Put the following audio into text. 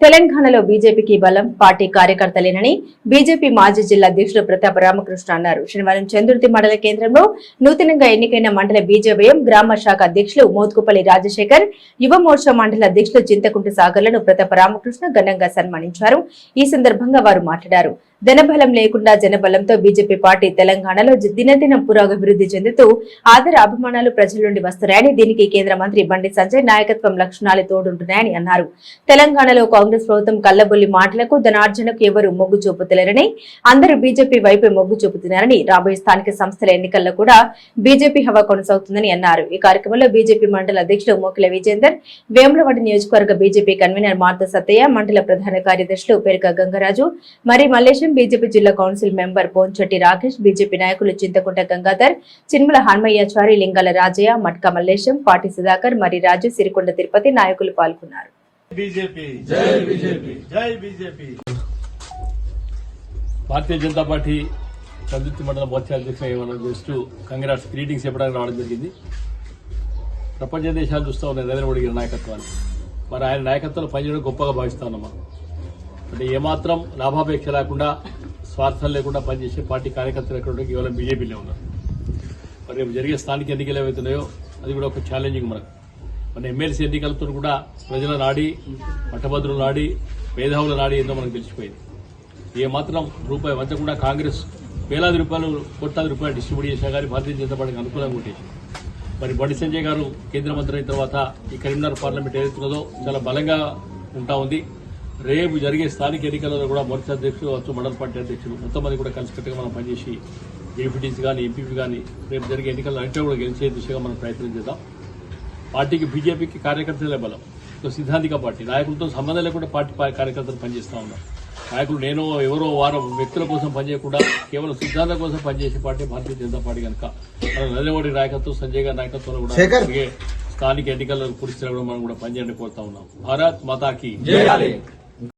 తెలంగాణలో బీజేపీకి బలం పార్టీ కార్యకర్తలేనని బీజేపీ మాజీ జిల్లా అధ్యక్షుడు ప్రతాప్ రామకృష్ణ అన్నారు. శనివారం చంద్రుతి మండల కేంద్రంలో నూతనంగా ఎన్నికైన మండల బీజేవైఎం గ్రామ శాఖ అధ్యక్షులు మోత్కుపల్లి రాజశేఖర్ యువ మోర్చా మండల అధ్యక్షులు చింతకుంట సాగర్లను ప్రతాప్ రామకృష్ణ ఘనంగా సన్మానించారు. ఈ సందర్భంగా వారు మాట్లాడారు. ధనబలం లేకుండా జనబలంతో బీజేపీ పార్టీ తెలంగాణలో దినదినం పురోగభివృద్ధి చెందుతూ ఆదర అభిమానాలు ప్రజల నుండి వస్తున్నాయని దీనికి కేంద్ర మంత్రి బండి సంజయ్ నాయకత్వం లక్షణాలు తోడుంటున్నాయని అన్నారు. తెలంగాణలో కాంగ్రెస్ ప్రభుత్వం కల్లబొల్లి మాటలకు ధనార్జనకు ఎవరు మొగ్గు చూపుతలేరని అందరూ బీజేపీ వైపే మొగ్గు చూపుతున్నారని రాబోయే స్థానిక సంస్థల ఎన్నికల్లో కూడా బీజేపీ హవా కొనసాగుతుందని అన్నారు. ఈ కార్యక్రమంలో బీజేపీ మండల అధ్యక్షుడు మోకిల విజేందర్ వేములవాడి నియోజకవర్గ బీజేపీ కన్వీనర్ మార్త సత్తయ్య మండల ప్రధాన కార్యదర్శులు పెరుక గంగరాజు మరి మల్లేశం బీజేపీ జిల్లా council member Ponchati Rakesh BJP నాయకులు చింతకుంట గంగాధర్ చిన్మల హన్మయ్యాచారి లింగాల రాజయ్య మట్క మల్లేశం పాటి సుధాకర్ మరి రాజు సిరికొండ తిరుపతి నాయకులు పాల్గొన్నారు. బీజేపీ. జై బీజేపీ. జై బీజేపీ. భారతీయ జనతా పార్టీ సంయుక్త మండల మోర్చా అధ్యక్షులు చేస్తూ కంగ్రాట్స్ గ్రీటింగ్స్ చెప్పడానికి రావడం జరిగింది. ప్రపంచ దేశాలు చూస్తూ ఉన్నాయి నరేంద్ర మోడీ గారి నాయకత్వాన్ని. మరి ఆయన నాయకత్వంలో పనిచేయడం గొప్పగా భావిస్తా ఉన్నామా? అంటే ఏమాత్రం లాభాపేక్ష లేకుండా స్వార్థం లేకుండా పనిచేసే పార్టీ కార్యకర్తలు ఎక్కడ ఉంటే కేవలం బీజేపీలో ఉన్నారు. మరి రేపు జరిగే స్థానిక ఎన్నికలు ఏవైతున్నాయో అది కూడా ఒక ఛాలెంజింగ్ మనకు. మన ఎమ్మెల్సీ ఎన్నికలతో కూడా ప్రజల నాడి పట్టభద్రుల నాడి మేధావుల నాడి ఏందో మనకు తెలిసిపోయింది. ఏ మాత్రం రూపాయి వంచకుండా కాంగ్రెస్ వేలాది రూపాయలు కోట్లాది రూపాయలు డిస్ట్రిబ్యూట్ చేసినా కానీ భారతీయ జనతా పార్టీకి అనుకూలంగా కొట్టేసింది. మరి బండి సంజయ్ గారు కేంద్ర మంత్రి అయిన తర్వాత ఈ కరీంనగర్ పార్లమెంట్ ఏదైతున్నదో చాలా బలంగా ఉంటా ఉంది. రేపు జరిగే స్థానిక ఎన్నికలలో కూడా మోర్చా అధ్యక్షులు వచ్చు మండల పార్టీ అధ్యక్షులు మొత్తం మంది కూడా కలిసికట్టుగా మనం పనిచేసి ఏపీటీసీ కానీ ఎంపీపీ కానీ రేపు జరిగే ఎన్నికల్లో అంటే కూడా గెలిచే దిశగా మనం ప్రయత్నం చేద్దాం. పార్టీకి బీజేపీకి కార్యకర్తలే బలం. ఒక సిద్ధాంతిక పార్టీ. నాయకులతో సంబంధం లేకుండా పార్టీ కార్యకర్తలు పనిచేస్తా ఉన్నారు. నాయకులు నేను ఎవరో వారం వ్యక్తుల కోసం పనిచేయకుండా కేవలం సిద్ధాంతం కోసం పనిచేసే పార్టీ భారతీయ జనతా పార్టీ కనుక. మన నరేంద్ర మోడీ నాయకత్వం సంజయ్ గారి నాయకత్వంలో కూడా జరిగే స్థానిక ఎన్నికల్లో పూర్తి కూడా మనం కూడా పనిచేయడానికి కోరుతా ఉన్నాం. భారత్ మాతాకి